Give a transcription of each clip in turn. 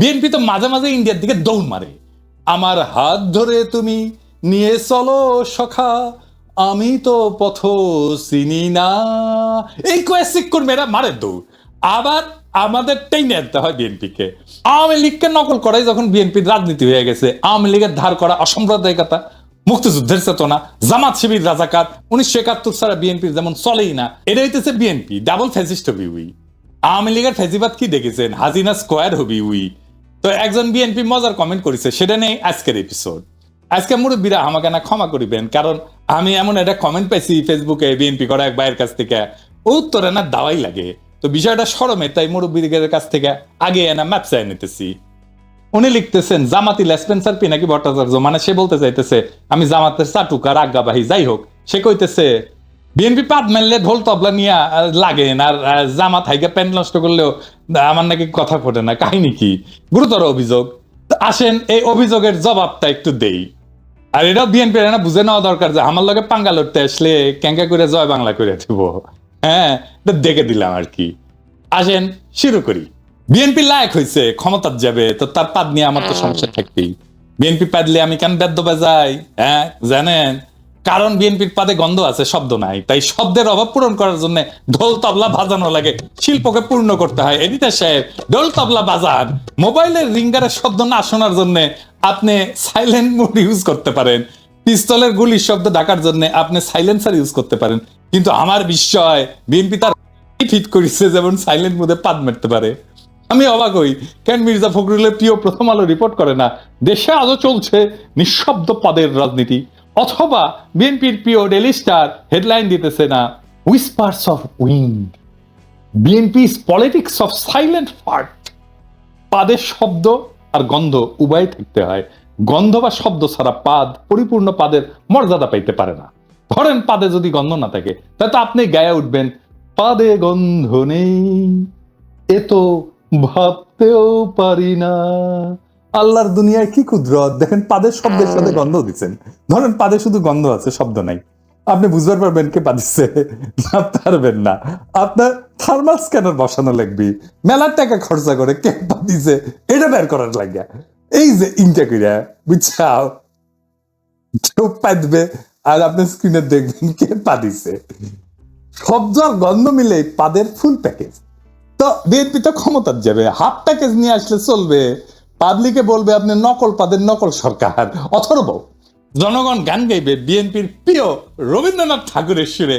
BNP তো মাঝে মাঝে ইন্ডিয়ার দিকে দৌড় মারে। আমার হাত ধরে তুমি নিয়ে চলো সখা, আমি তো পথ চিনি না। এই কয়েসিক কর্মীরা মারে দৌড়। আবার আমাদের টেনে আনতে হয় বিএনপিকে। আওয়ামী লীগকে নকল করাই যখন বিএনপির রাজনীতি হয়ে গেছে, আওয়ামী লীগের ধার করা অসাম্প্রদায়িকতা, মুক্তিযুদ্ধের চেতনা, জামাত শিবির রাজাকার, উনিশশো একাত্তর সালে বিএনপির যেমন চলেই না এটা হইতেছে বিএনপি, ডাবল ফ্যাসিস্ট হবি উই। আওয়ামী লীগের ফ্যাসিবাদ কি দেখেছেন? হাজিনা স্কোয়ার হবি উই। তো একজন বিএনপি মজার কমেন্ট করেছে, সেটা নেই আজকের এপিসোড আজকে মুরব্বীরা আমাকে না ক্ষমা করিবেন, কারণ আমি এমন একটা কমেন্ট পাইছি ফেসবুকে বিএনপি করা এক ভাইয়ের কাছ থেকে, উত্তরে না দাওয়াই লাগে। তো বিষয়টা সরমে, তাই মুরব্বীদের কাছ থেকে আগে এনা চাই নিতেছি। উনি লিখতেছেন, জামাতি লেসপেন্সার পি নাকি ভট্টাচার্য? মানে সে বলতে চাইতেছে, আমি জামাতের চাটুকার আজ্ঞাবাহী, যাই হোক। সে কইতেছে বিএনপি পাত মারলে ঢোল তবলা নিয়ে আহ, লাগেন আর আহ, জামাত হাইকে প্যান্ট নষ্ট করলেও আমার নাকি কথা ফোটে না কাহিনী কি? গুরুতর অভিযোগ। আসেন এই অভিযোগের জবাবটা একটু দেই। আর এটা বিএনপি না বুঝে নেওয়া দরকার যে আমার লগে পাঙ্গা লড়তে আসলে ক্যাঙ্কা করে জয় বাংলা করে দিব। হ্যাঁ এটা দেখে দিলাম আর কি। আসেন শুরু করি। বিএনপি লায়ক হয়েছে ক্ষমতার যাবে তো তার পাদ নিয়ে আমার তো সমস্যা থাকবেই। বিএনপি পাদলে আমি কেন বেদ্য বাজাই হ্যাঁ জানেন? কারণ বিএনপির পাদে গন্ধ আছে, শব্দ নাই। তাই শব্দের অভাব পূরণ করার জন্য ঢোল তবলা বাজানো লাগে, শিল্পকে পূর্ণ করতে হয়। এডিটার সাহেব, ঢোল তবলা বাজান। মোবাইলের রিঙ্গারের শব্দ না শোনার জন্য আপনি সাইলেন্ট মোড ইউজ করতে পারেন। পিস্তলের গুলির শব্দ ঢাকার জন্য আপনি সাইলেন্সার ইউজ করতে পারেন। কিন্তু আমার বিস্ময়, বিএনপি তার ফিট করেছে যেমন সাইলেন্ট মোডে পাদ মারতে পারে। আমি অবাক হই, কেন মির্জা ফখরুলের প্রিয় প্রথম আলো রিপোর্ট করে না? দেশে আজও চলছে নিঃশব্দ পদের রাজনীতি। অথবা বিএনপির প্রিয় ডেলি স্টার হেডলাইন দিতেছে না। Whispers of wind BNP politics of silent fart পাদের শব্দ আর গন্ধ উভয় থাকতে হয়। গন্ধ বা শব্দ ছাড়া পাদ পরিপূর্ণ পাদের মর্যাদা পাইতে পারে না। ধরেন পাদে যদি গন্ধ না থাকে, তাহলে তো আপনি গায়ে উঠবেন, পাদে গন্ধ নেই, এ তো ভাবতেও পারি না। আল্লাহর দুনিয়ায় কি কুদরত? দেখেন পাদের শব্দের সাথে গন্ধ দিচ্ছেন। ধরেন পাদে শুধু গন্ধ আছে শব্দ নাই। আপনি বুঝতে পারবেন কে পাদিচ্ছে না পারবেন না। আপনার থার্মাল স্ক্যানার বসানো লাগবে? মেলার টাকা খরচা করে কে পাদিছে এটা বের করার লাগে এই যে ইনটা কইরা বুঝছাও? কেউ পাদবে আর আপনি স্ক্রিনে দেখবেন কে পাদিছে শব্দ আর গন্ধ মিলে পাদের ফুল প্যাকেজ তো বিএনপি তো ক্ষমতার যাবে হাফ প্যাকেজ নিয়ে আসলে চলবে। পাবলিকে বলবে আপনি নকল পাদের নকল সরকার, অথর্ব। জনগণ গান গাইবে বিএনপির প্রিয় রবীন্দ্রনাথ ঠাকুরের সুরে।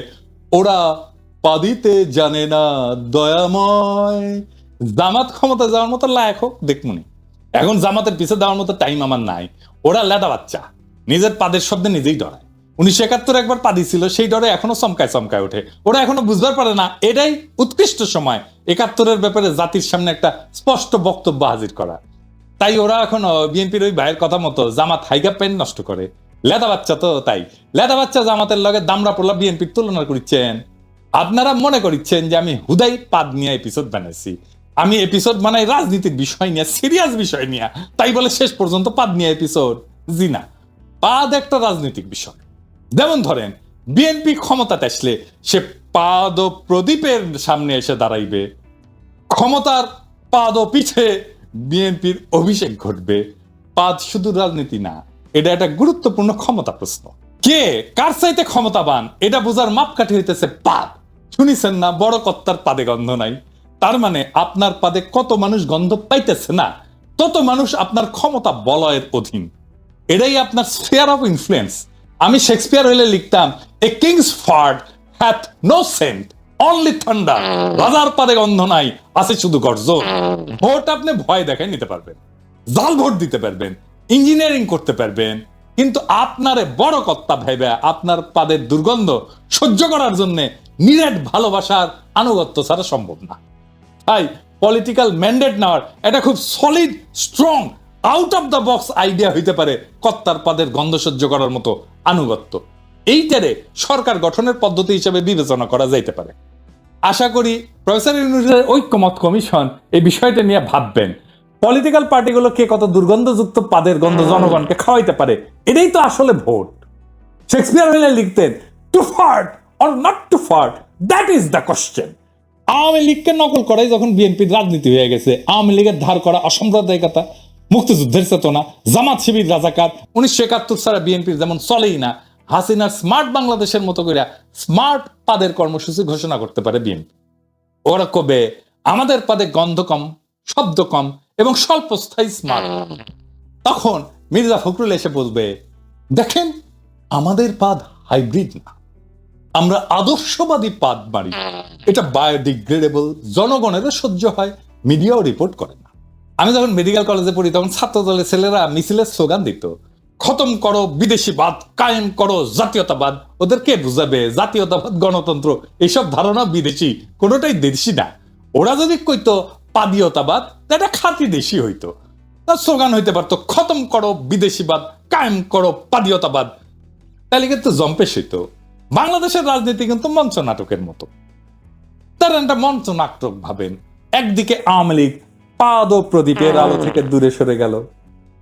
ওরা পাদিতে জানে না দয়াময়। জামাত ক্ষমতা যাওয়ার মতো লায়ক হোক দেখমুনি এখন জামাতের পিছে দেওয়ার মতো টাইম আমার নাই। ওরা লেদা বাচ্চা। নিজের পাদের শব্দে নিজেই ডরায়। উনিশশো একাত্তর একবার পাদি ছিল, সেই ডরে এখনও চমকায় চমকায় ওঠে। ওরা এখনও বুঝবার পারে না, এটাই উৎকৃষ্ট সময়। একাত্তরের ব্যাপারে জাতির সামনে একটা স্পষ্ট বক্তব্য হাজির করা। তাই ওরা এখনও বিএনপির ওই ভাইয়ের কথা মতো জামাত হাইকা পেন নষ্ট করে। লেদা বাচ্চা তো তাই। লেদা বাচ্চা জামাতের লগে দামরা পোলা বিএনপির তুলনা করিচ্ছেন। আপনারা মনে করিচ্ছেন যে আমি হুদাই পাদ নিয়ে এপিসোড বানাইছি। আমি এপিসোড বানাই রাজনীতির বিষয় নিয়ে সিরিয়াস বিষয় নিয়ে। তাই বলে শেষ পর্যন্ত পাদ নিয়ে এপিসোড জি না, পাদ একটা রাজনৈতিক বিষয়। যেমন ধরেন, বিএনপি ক্ষমতাতে আসলে সে পাদ প্রদীপের সামনে এসে দাঁড়াইবে। ক্ষমতার পাদ পিঠে বিএনপির অভিষেক ঘটবে। পাদ শুধু রাজনীতি না, এটা একটা গুরুত্বপূর্ণ ক্ষমতা প্রশ্ন। কে কার চাইতে ক্ষমতাবান, এটা বোঝার মাপকাঠি হইতেছে পাদ শুনিছেন না, বড় কর্তার পাদে গন্ধ নাই। তার মানে আপনার পাদে কত মানুষ গন্ধ পাইতেছে না, তত মানুষ আপনার ক্ষমতা বলয়ের অধীন। এটাই আপনার স্ফিয়ার অফ ইনফ্লুয়েন্স আমি শেক্সপিয়ার হইলে লিখতাম a king's fart hath no scent only thunder রাজার পাদে গন্ধ নাই, আছে শুধু গর্জন। ভোট আপনি ভয় দেখায় নিতে পারবেন। জাল ভোট দিতে পারবেন ইঞ্জিনিয়ারিং করতে পারবেন। কিন্তু আপনারে বড় কর্তা ভেবে আপনার পাদের দুর্গন্ধ সহ্য করার জন্য নিরেট ভালোবাসার আনুগত্য ছাড়া সম্ভব না। তাই পলিটিক্যাল ম্যান্ডেট নেওয়ার এটা খুব solid strong out of the box idea হইতে পারে কর্তার পাদের গন্ধ সহ্য করার মতো আনুগত্য। এইটারে সরকার গঠনের পদ্ধতি হিসেবে বিবেচনা করা যাইতে পারে। আশা করি প্রফেসর ইউনিভার্সিটির ঐক্যমত কমিশন এই বিষয়টা নিয়ে ভাববেন। পলিটিক্যাল পার্টিগুলো কে কত দুর্গন্ধযুক্ত পাদের গন্ধ জনগণকে খাওয়াইতে পারে, এটাই তো আসলে ভোট। শেক্সপিয়ার হইলে লিখতেন to fart or not to fart that is the question Awami লীগকে নকল করাই যখন বিএনপির রাজনীতি হয়ে গেছে, আওয়ামী লীগের ধার করা অসাম্প্রদায়িকতা, মুক্তিযুদ্ধের চেতনা, জামাত শিবির রাজাকার। উনিশশো একাত্তর ছাড়া বিএনপির যেমন চলেই না হাসিনার স্মার্ট বাংলাদেশের মতো করে স্মার্ট পাদের কর্মসূচি ঘোষণা করতে পারে বিএনপি। ওরা কবে আমাদের পাদে গন্ধ কম, শব্দ কম এবং স্বল্পস্থায়ী স্মার্ট। তখন মির্জা ফখরুল এসে বলবে, দেখেন, আমাদের পাদ হাইব্রিড না। আমরা আদর্শবাদী পাদ মারি। এটা বায়োডিগ্রেডেবল, জনগণেরও সহ্য হয়, মিডিয়াও রিপোর্ট করে না। আমি যখন মেডিকেল কলেজে পড়ি, তখন ছাত্র দলের ছেলেরা মিছিলের স্লোগান দিত খতম করো বিদেশিবাদ কায়েম করো জাতীয়তাবাদ। ওদের কে বুঝাবে জাতীয়তাবাদ গণতন্ত্র এইসব ধারণা বিদেশি কোনোটাই দেশি না। ওরা যদি কইতো পাদীয়তাবাদ এটা খাঁটি দেশি হইতো। তার স্লোগান হইতে পারতো খতম করো বিদেশিবাদ কায়েম করো পাদীয়তাবাদ। তাহলে কিন্তু জম্পেশ হইতো। বাংলাদেশের রাজনীতি কিন্তু মঞ্চ নাটকের মতো। তারা একটা মঞ্চ নাটক ভাবেন। একদিকে আওয়ামী লীগ পাদ প্রদীপের আলো থেকে দূরে সরে গেল।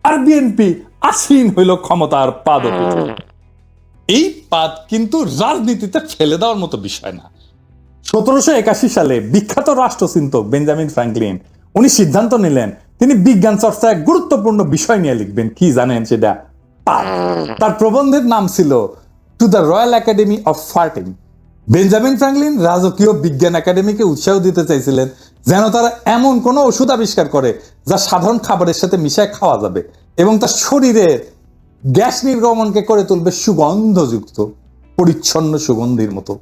আর বিএনপি আসীন হইল ক্ষমতার পাদ এই পাদ কিন্তু রাজনীতিতে ফেলে দেওয়ার মতো বিষয় না। সতেরোশো একাশি সালে বিখ্যাত রাষ্ট্রচিন্তক বেঞ্জামিন ফ্র্যাঙ্কলিন উনি সিদ্ধান্ত নিলেন তিনি বিজ্ঞান চর্চা এক গুরুত্বপূর্ণ বিষয় নিয়ে লিখবেন। কি জানেন সেটা? তার প্রবন্ধের নাম ছিল to the Royal Academy of farting Benjamin Franklin রাজকীয় বিজ্ঞান একাডেমিকে উৎসাহ দিতে চাইছিলেন যেন তারা এমন কোনো ওষুধ আবিষ্কার করে যা সাধারণ খাবারের সাথে মিশায় খাওয়া যাবে। এবং তার শরীরের গ্যাস নির্গমনকে করে তুলবে সুগন্ধযুক্ত, পরিচ্ছন্ন সুগন্ধির মতো।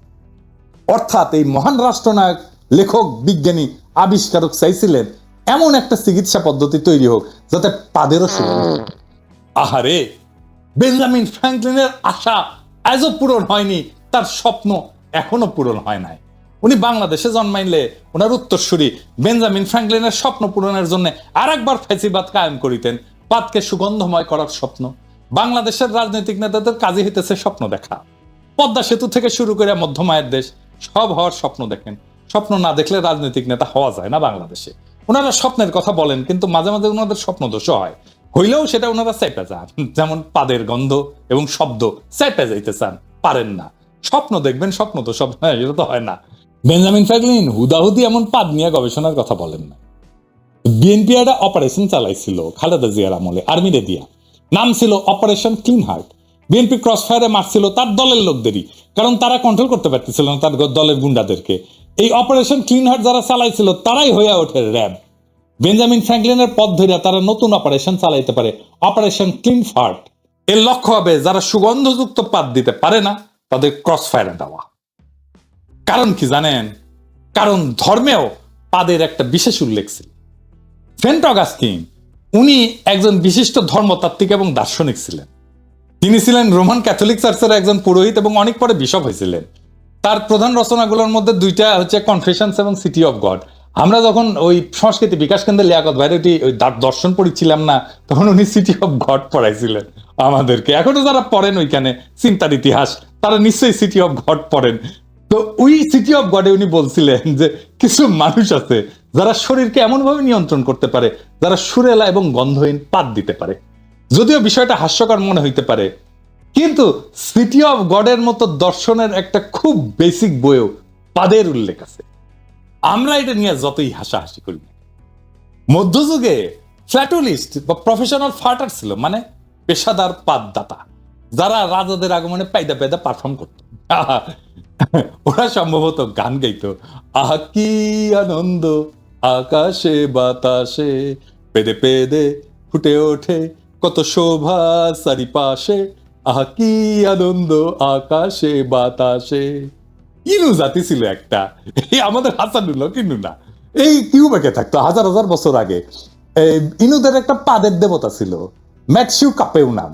অর্থাৎ এই মহান রাষ্ট্রনায়ক, লেখক, বিজ্ঞানী, আবিষ্কারক চাইছিলেন এমন একটা চিকিৎসা পদ্ধতি তৈরি হোক, যাতে পাদেরও সুগন্ধ আহারে! বেঞ্জামিন ফ্র্যাঙ্কলিনের আশা আজও পূরণ হয়নি, তার স্বপ্ন এখনও পূরণ হয় নাই। উনি বাংলাদেশে জন্মাইলে ওনার উত্তরসূরি বেঞ্জামিন ফ্র্যাঙ্কলিনের স্বপ্ন পূরণের জন্য আর একবার ফেসিবাদ কায়েম করিতেন। পাতকে সুগন্ধময় করার স্বপ্ন। বাংলাদেশের রাজনৈতিক নেতাদের কাজে হইতেছে স্বপ্ন দেখা। পদ্মা সেতু থেকে শুরু করে মধ্যমায়ের দেশ, সব হওয়ার স্বপ্ন দেখেন। স্বপ্ন না দেখলে রাজনৈতিক নেতা হওয়া যায় না বাংলাদেশে। ওনারা স্বপ্নের কথা বলেন, কিন্তু মাঝে মাঝে ওনাদের স্বপ্ন দোষ হয়। হইলেও সেটা ওনারা চাইপে যান। যেমন পাদের গন্ধ এবং শব্দ চাইপে যাইতে চান, পারেন না। স্বপ্ন দেখবেন স্বপ্ন তো সব হ্যাঁ এটা তো হয় না। বেঞ্জামিন ফ্র্যাঙ্কলিন হুদাহুদি এমন পাদ নিয়ে গবেষণার কথা বলেন না। বিএনপি একটা অপারেশন চালাইছিল, খালেদা জিয়ার আমলে, আর্মিরে দিয়া। নাম ছিল operation clean heart BNP cross ফায়ারে মারছিল তার দলের লোকদেরই, কারণ তারা কন্ট্রোল করতে পারতেছিল না তার দলের গুন্ডাদেরকে। এই অপারেশন ক্লিন হার্ট যারা চালাইছিল, তারাই হয়ে ওঠে র্যাব। বেঞ্জামিন ফ্র্যাঙ্কলিনের পথ ধরে তারা নতুন অপারেশন চালাইতে পারে অপারেশন ক্লিন ফার্ট এর লক্ষ্য হবে, যারা সুগন্ধযুক্ত পাত দিতে পারে না, তাদের ক্রস ফায়ারে দেওয়া। কারণ কি জানেন? কারণ ধর্মেও পাদের একটা বিশেষ উল্লেখ ছিল। সেন্ট অগাস্টিন উনি একজন বিশিষ্ট ধর্মতাত্ত্বিক এবং দার্শনিক ছিলেন। তিনি ছিলেন রোমান ক্যাথলিক চার্চের একজন পুরোহিত এবং অনেক পরে বিশপ হয়েছিলেন। তার প্রধান রচনাগুলোর মধ্যে দুইটা হচ্ছে কনফেশনস এবং সিটি অফ গড আমরা যখন ওই সংস্কৃতি বিকাশ কেন্দ্রে লিয়াকত ভাইরটি ওই দর্শন পড়িছিলাম না, তখন উনি সিটি অফ গড পড়াইছিলেন আমাদেরকে। এখনও যারা পড়েন ওইখানে, চিন্তার ইতিহাস, তারা নিশ্চয়ই সিটি অফ গড পড়েন। তো ওই সিটি অফ গডে উনি বলছিলেন যে কিছু মানুষ আছে যারা শরীরকে এমনভাবে নিয়ন্ত্রণ করতে পারে, যারা সুরেলা এবং গন্ধহীন পাত দিতে পারে। যদিও বিষয়টা হাস্যকর মনে হইতে পারে, কিন্তু সিটি অফ গডের মতো দর্শনের একটা খুব বেসিক বইও পাদের উল্লেখ আছে। আমরা এটা নিয়ে যতই হাসাহাসি করি মধ্যযুগে ফ্ল্যাটুলিস্ট বা প্রফেশনাল ফাটার ছিল মানে পেশাদার পাদদাতা যারা রাজাদের আগমনে পাইদা পাইদা পারফর্ম করত। ওরা সম্ভবত গান গাইতো। আহা, কি আনন্দ! আকাশে বাতাসে, পেদে পেদে ফুটে ওঠে কত শোভা চারিপাশে। আহা, কি আনন্দ আকাশে বাতাসে। ইনু জাতি ছিল একটা। এই আমাদের হাসানুল্লাহ কিনু না এই কিউবেকে থাকতো? হাজার হাজার বছর আগে। ইনুদের একটা পাদের দেবতা ছিল ম্যাটসিউ কাপেউ নাম।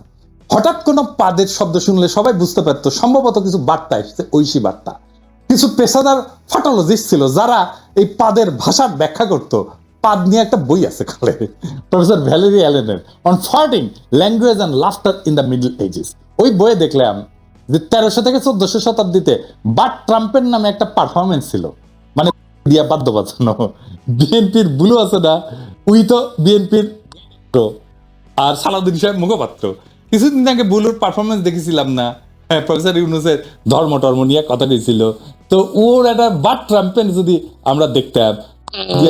হঠাৎ কোনো পাদের শব্দ শুনলে সবাই বুঝতে পারতো, সম্ভবত কিছু বার্তা এসেছে, ঐশী বার্তা। কিছু পেশাদার ফটোলজিস্ট ছিল যারা এই পাদের ভাষার ব্যাখ্যা করত। পাদ নিয়ে একটা বই আছে কালে professor Valerie অ্যালেনের। On farting language and laughter in the middle ages ওই বইয়ে দেখলাম যে তেরোশো থেকে চোদ্দশো শতাব্দীতে বাট ট্রাম্পের নামে একটা পারফরমেন্স ছিল। মানে দিয়া বাদ্য বাজানো বিএনপির বুলু আছে না? উই তো বিএনপির আর সালাউদ্দিন সাহেব মুখপাত্র। কিছুদিন আগে বুলুর পারফরমেন্স দেখেছিলাম না? হ্যাঁ প্রফেসর ইউনুসের ধর্ম টর্ম নিয়ে কথা কইছিল তো ওর একটা বাট ট্রাম্পেন যদি আমরা দেখতাম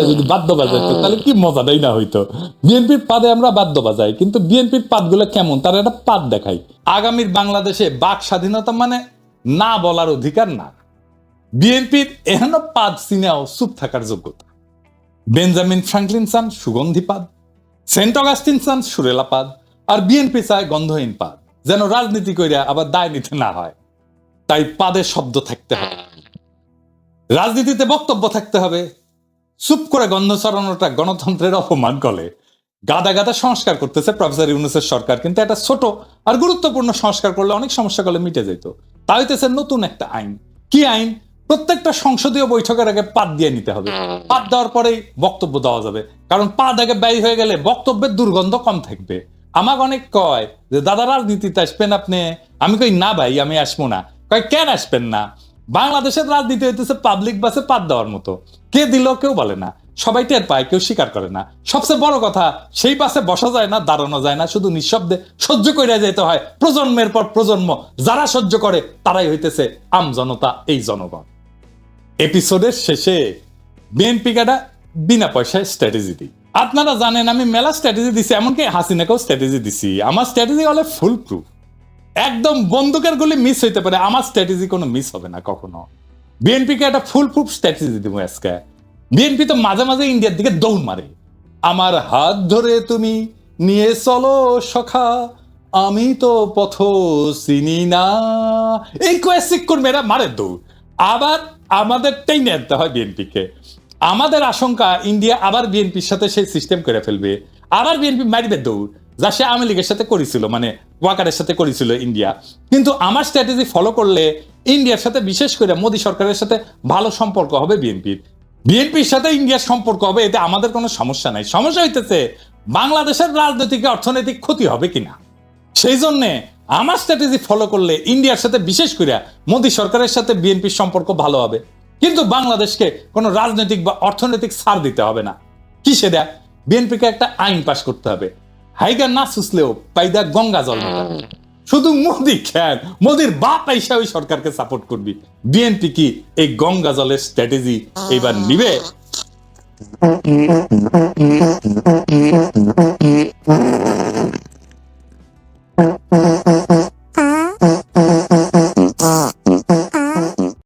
যদি বাদ্য বাজাইতো তাহলে কি মজাটাই না হইতো বিএনপির পাদে আমরা বাদ্য বাজাই কিন্তু বিএনপির পাদগুলো কেমন? তার একটা পাদ দেখাই আগামীর বাংলাদেশে বাক স্বাধীনতা মানে না বলার অধিকার না। বিএনপির এহেন পাদ সিনেও চুপ থাকার যোগ্যতা। বেঞ্জামিন ফ্রাঙ্কলিন চান সুগন্ধি পাদ সেন্ট অগাস্টিন চান সুরেলা পাদ আর বিএনপি চায় গন্ধহীন পাদ। যেন রাজনীতি কইরা আবার দায় নিতে না হয়। তাই পাদে শব্দ থাকতে হবে। রাজনীতিতে বক্তব্য থাকতে হবে। চুপ করে গন্ধ ছড়ানোটা গণতন্ত্রের অপমান করে গাদা গাদা সংস্কার করতেছে প্রফেসর ইউনুসের সরকার, কিন্তু একটা ছোট আর গুরুত্বপূর্ণ সংস্কার করলে অনেক সমস্যা করলে মিটে যেত। তাই হইতেছে নতুন একটা আইন। কি আইন? প্রত্যেকটা সংসদীয় বৈঠকের আগে পাত দিয়ে নিতে হবে। পাত দেওয়ার পরেই বক্তব্য দেওয়া যাবে। কারণ পাত আগে ব্যয় হয়ে গেলে বক্তব্যের দুর্গন্ধ কম থাকবে। আমাকে অনেক কয় যে, দাদা, রাজনীতিতে আসবেন আপনি? আমি কই, না ভাই, আমি আসব না। কয়, কেন আসবেন না? বাংলাদেশের রাজনীতি হইতেছে পাবলিক বাসে পাত দেওয়ার মতো। কে দিল, কেউ বলে না। সবাই টের পায়, কেউ স্বীকার করে না। সবচেয়ে বড় কথা, সেই বাসে বসা যায় না, দাঁড়ানো যায় না, শুধু নিঃশব্দে সহ্য করে যেতে হয়। প্রজন্মের পর প্রজন্ম, যারা সহ্য করে, তারাই হইতেছে আম জনতা, এই জনগণ। এপিসোডের শেষে বিএনপি কাটা বিনা পয়সায় স্ট্র্যাটেজি দিই। আপনারা জানেন, আমি মেলা স্ট্র্যাটেজি দিছি, এমনকি হাসিনাকেও স্ট্র্যাটেজি দিছি। আমার স্ট্র্যাটেজি হলে ফুল প্রুফ একদম বন্দুকের গুলি মিস হইতে পারে, আমার স্ট্র্যাটেজি কোনো মিস হবে না কখনো। বিএনপিকে একটা ফুল প্রুফ স্ট্র্যাটেজি দিব আজকে। বিএনপি তো মাঝে মাঝে ইন্ডিয়ার দিকে দৌড় মারে। আমার হাত ধরে তুমি নিয়ে চলো সখা, আমি তো পথ চিনি না। এই কোয়েসিক কর্মীরা মারে দৌড়। আবার আমাদের টেনে আনতে হয় বিএনপিকে আমাদের আশঙ্কা, ইন্ডিয়া আবার বিএনপির সাথে সেই সিস্টেম করে ফেলবে। আবার বিএনপি মারিবে দৌড়, যা সে আওয়ামী লীগের সাথে করেছিল মানে ওয়াকারের সাথে করেছিল ইন্ডিয়া। কিন্তু আমার স্ট্র্যাটেজি ফলো করলে ইন্ডিয়ার সাথে, বিশেষ করে মোদী সরকারের সাথে ভালো সম্পর্ক হবে বিএনপির। বিএনপির সাথে ইন্ডিয়ার সম্পর্ক হবে, এতে আমাদের কোনো সমস্যা নাই। সমস্যা হইতেছে, বাংলাদেশের রাজনৈতিক অর্থনৈতিক ক্ষতি হবে কিনা? সেই জন্যে আমার স্ট্র্যাটেজি ফলো করলে ইন্ডিয়ার সাথে, বিশেষ করে মোদী সরকারের সাথে বিএনপির সম্পর্ক ভালো হবে। কিন্তু বাংলাদেশকে কোনো রাজনৈতিক বা অর্থনৈতিক ছাড় দিতে হবে না কি সেটা বিএনপিকে একটা আইন পাশ করতে হবে হাইগা না সুসলেও পাইদা গঙ্গা জল শুধু মোদি খ্যান মোদির বাপ আইসা ওই সরকারকে সাপোর্ট করবি বিএনপি কি এই গঙ্গা জলের স্ট্র্যাটেজি এবার নিবে